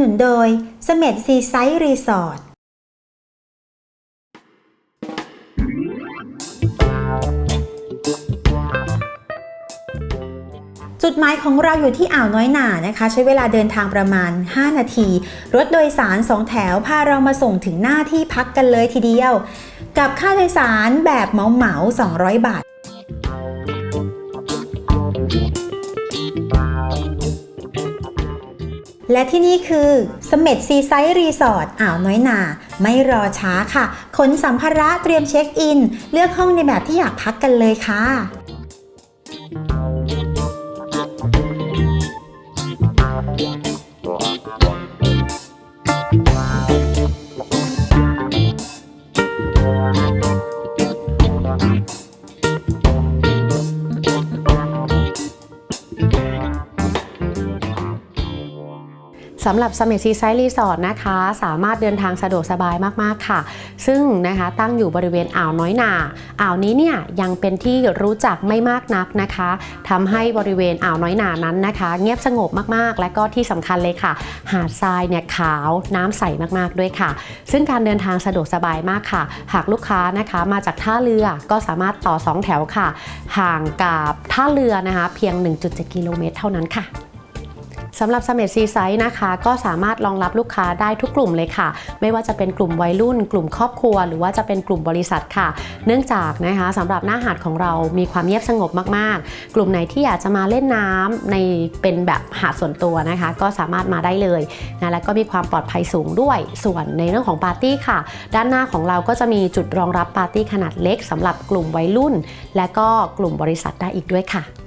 นุนโดยเสม็ดซีไซด์รีสอร์ทจุดหมายของเราอยู่ที่อ่าวน้อยหน่านะคะ ใช้เวลาเดินทางประมาณ 5 นาที รถโดยสาร 2 แถวพาเรามาส่งถึงหน้าที่พักกันเลยทีเดียว กับค่าโดยสารแบบเหมาเหมา200 บาท และที่นี่คือเสม็ดซีไซร์รีสอร์ทอ่าวน้อยนา ไม่รอช้าค่ะ ขนสัมภาระเตรียมเช็คอิน เลือกห้องในแบบที่อยากพักกันเลยค่ะ สำหรับ Summit Seaside Resort นะคะ สามารถเดินทางสะดวกสบายมากๆค่ะ ซึ่งนะคะตั้งอยู่บริเวณอ่าวน้อยนาอ่าวนี้เนี่ยยังเป็นที่รู้จักไม่มากนักนะคะทำให้บริเวณอ่าวน้อยนานั้นนะคะ เงียบสงบมากๆ และก็ที่สำคัญเลยค่ะ หาดทรายเนี่ยขาวน้ำใสมากๆด้วยค่ะ ซึ่งการเดินทางสะดวกสบายมากค่ะ หากลูกค้านะคะมาจากท่าเรือก็สามารถต่อ 2 แถวค่ะ ห่างกับท่าเรือนะคะ เพียง 1.7 กิโลเมตรเท่านั้นค่ะ สำหรับ Summit Seaside นะคะ ก็สามารถรองรับลูกค้าได้ทุกกลุ่มเลยค่ะ ไม่ว่าจะเป็นกลุ่มวัยรุ่น กลุ่มครอบครัว หรือว่าจะเป็นกลุ่มบริษัทค่ะ เนื่องจากนะคะสำหรับหน้าหาดของเรามีความเงียบสงบมากๆ กลุ่มไหนที่อยากจะมาเล่นน้ำในเป็นแบบหาดส่วนตัวนะคะ ก็สามารถมาได้เลยนะและก็มีความปลอดภัยสูงด้วย ส่วนในเรื่องของปาร์ตี้ค่ะ ด้านหน้าของเราก็จะมีจุดรองรับปาร์ตี้ขนาดเล็กสำหรับกลุ่มวัยรุ่น และก็กลุ่มบริษัทได้อีกด้วยค่ะ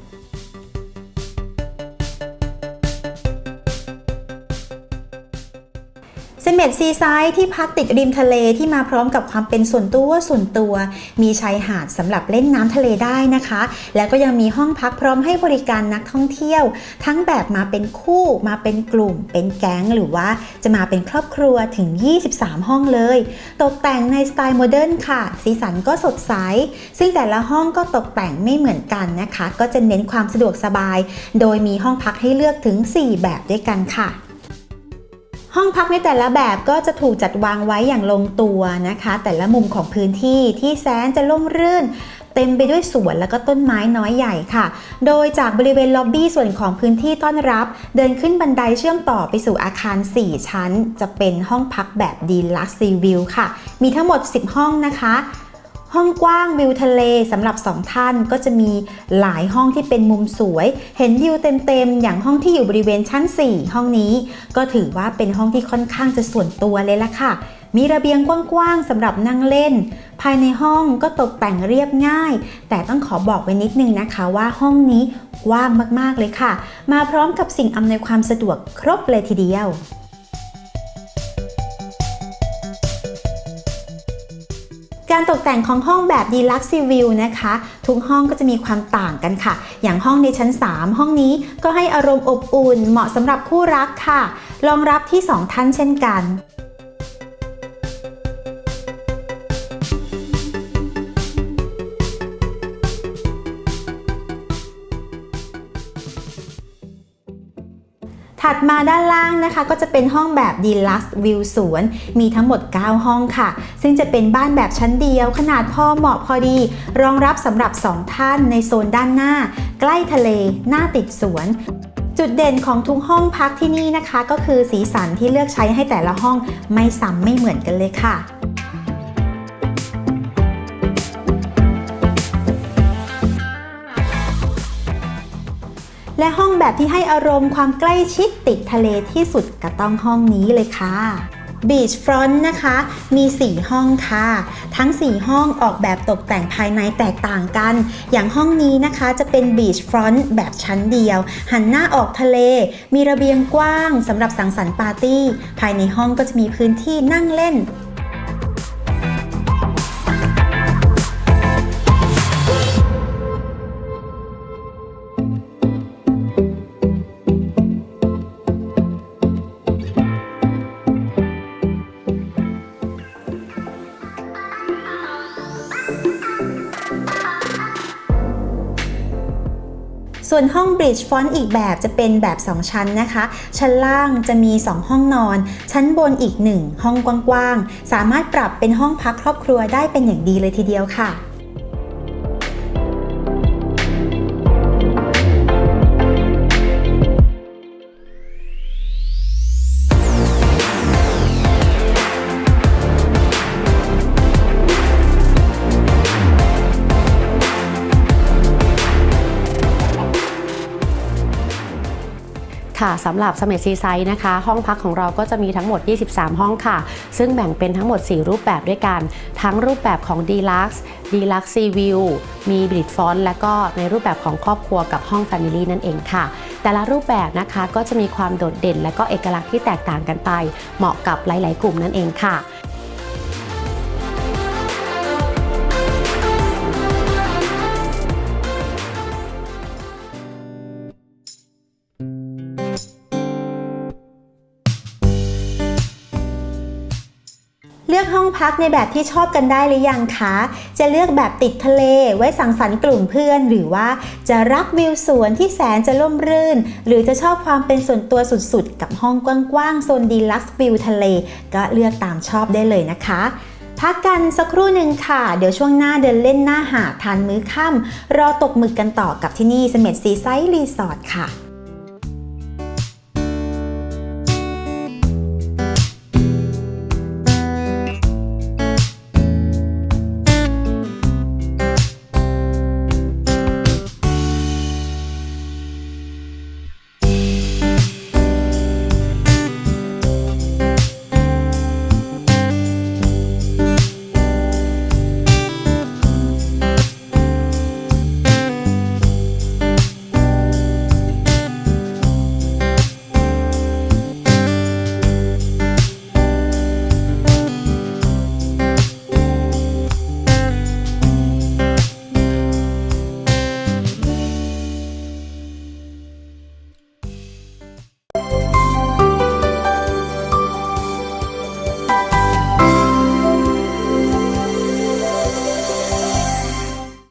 เสม็ดซีไซด์ที่พักติดริมทะเลที่มาพร้อมกับความเป็นส่วนตัวส่วนตัว มีชายหาดสำหรับเล่นน้ำทะเลได้นะคะ แล้วก็ยังมีห้องพักพร้อมให้บริการนักท่องเที่ยว ทั้งแบบมาเป็นคู่มาเป็นกลุ่ม เป็นแก๊งหรือว่าจะมาเป็นครอบครัวถึง 23 ห้องเลย ตกแต่งในสไตล์โมเดิร์นค่ะ สีสันก็สดใส ซึ่งแต่ละห้องก็ตกแต่งไม่เหมือนกันนะคะ ก็จะเน้นความสะดวกสบาย โดยมีห้องพักให้เลือกถึง 4 แบบด้วยกันค่ะ ห้องพักในแต่ละแบบก็จะถูกจัดวางไว้อย่างลงตัวนะคะ แต่ละมุมของพื้นที่ที่แสนจะร่มรื่นเต็มไปด้วยสวนแล้วก็ต้นไม้น้อยใหญ่ค่ะ โดยจากบริเวณล็อบบี้ส่วนของพื้นที่ต้อนรับ เดินขึ้นบันไดเชื่อมต่อไปสู่อาคาร 4 ชั้น จะเป็นห้องพักแบบดีลักซ์ซีวิวค่ะ มีทั้งหมด 10 ห้องนะคะ ห้องกว้างวิวทะเลสำหรับ2ท่านก็จะมีหลายห้องที่เป็นมุมสวย เห็นวิวเต็มๆ อย่างห้องที่อยู่บริเวณชั้น 4 ห้องนี้ ก็ถือว่าเป็นห้องที่ค่อนข้างจะส่วนตัวเลยละค่ะ มีระเบียงกว้างๆสำหรับนั่งเล่น ภายในห้องก็ตกแต่งเรียบง่าย แต่ต้องขอบอกไว้นิดนึงนะคะว่าห้องนี้กว้างมากๆเลยค่ะ มาพร้อมกับสิ่งอำนวยความสะดวกครบเลยทีเดียว การตกแต่งของห้องแบบดีลักซ์วิวนะคะ ทุกห้องก็จะมีความต่างกันค่ะ อย่างห้องในชั้น 3 ห้องนี้ก็ให้อารมณ์อบอุ่น เหมาะสำหรับคู่รักค่ะรองรับที่ 2 ท่านเช่นกัน ถัดมาด้านล่างนะคะ ก็จะเป็นห้องแบบดีลักซ์วิวสวน มีทั้งหมด 9 ห้องค่ะ ซึ่งจะเป็นบ้านแบบชั้นเดียว ขนาดพอเหมาะพอดี รองรับสำหรับ 2 ท่านในโซนด้านหน้า ใกล้ทะเล หน้าติดสวนจุดเด่นของทุกห้องพักที่นี่นะคะ ก็คือสีสันที่เลือกใช้ให้แต่ละห้องไม่ซ้ำไม่เหมือนกันเลยค่ะ แบบที่ให้อารมณ์ความใกล้ชิดติดทะเลที่สุดก็ต้องห้องนี้เลยค่ะ Beach Front นะคะ มี 4 ห้องค่ะ ทั้ง 4 ห้องออกแบบตกแต่งภายในแตกต่างกัน อย่างห้องนี้นะคะจะเป็น Beach Front แบบชั้นเดียว หันหน้าออกทะเล มีระเบียงกว้างสำหรับสังสรรค์ปาร์ตี้ ภายในห้องก็จะมีพื้นที่นั่งเล่น ส่วนห้องบริดจ์ฟอนต์อีกแบบจะเป็นแบบ 2 ชั้นนะคะ ชั้นล่างจะมี 2 ห้องนอน ชั้นบนอีก 1 ห้องกว้างๆ สามารถปรับเป็นห้องพักครอบครัวได้เป็นอย่างดีเลยทีเดียวค่ะ ค่ะสำหรับสม e ทซีไซด์นะคะ ห้องพักของเราก็จะมีทั้งหมด 23 ห้องค่ะ ซึ่งแบ่งเป็นทั้งหมด 4 รูปแบบด้วยกัน ทั้งรูปแบบของ d ีลักซ์ดีลักซ์ซีวิวมีบริดฟอนและก็ในรูปแบบของครอบครัวกับห้อง Family นั่นเองค่ะ แต่ละรูปแบบนะคะก็จะมีความโดดเด่น และก็เอกลักษณ์ที่แตกต่างกันไป เหมาะกับหลาย ๆ กลุ่มนั่นเองค่ะ ลือกห้องพักในแบบที่ชอบกันได้หรือยังคะ จะเลือกแบบติดทะเลไว้สังสรรค์กลุ่มเพื่อน หรือว่าจะรักวิวสวนที่แสนจะร่มรื่น หรือจะชอบความเป็นส่วนตัวสุดๆ กับห้องกว้างๆโซนดีลักซ์วิวทะเล ก็เลือกตามชอบได้เลยนะคะพักกันสักครู่หนึ่งค่ะ เดี๋ยวช่วงหน้าเดินเล่นหน้าหาดทานมื้อค่ำรอตกหมึกกันต่อกับที่นี่เสม็ดซีไซด์รีสอร์ทค่ะ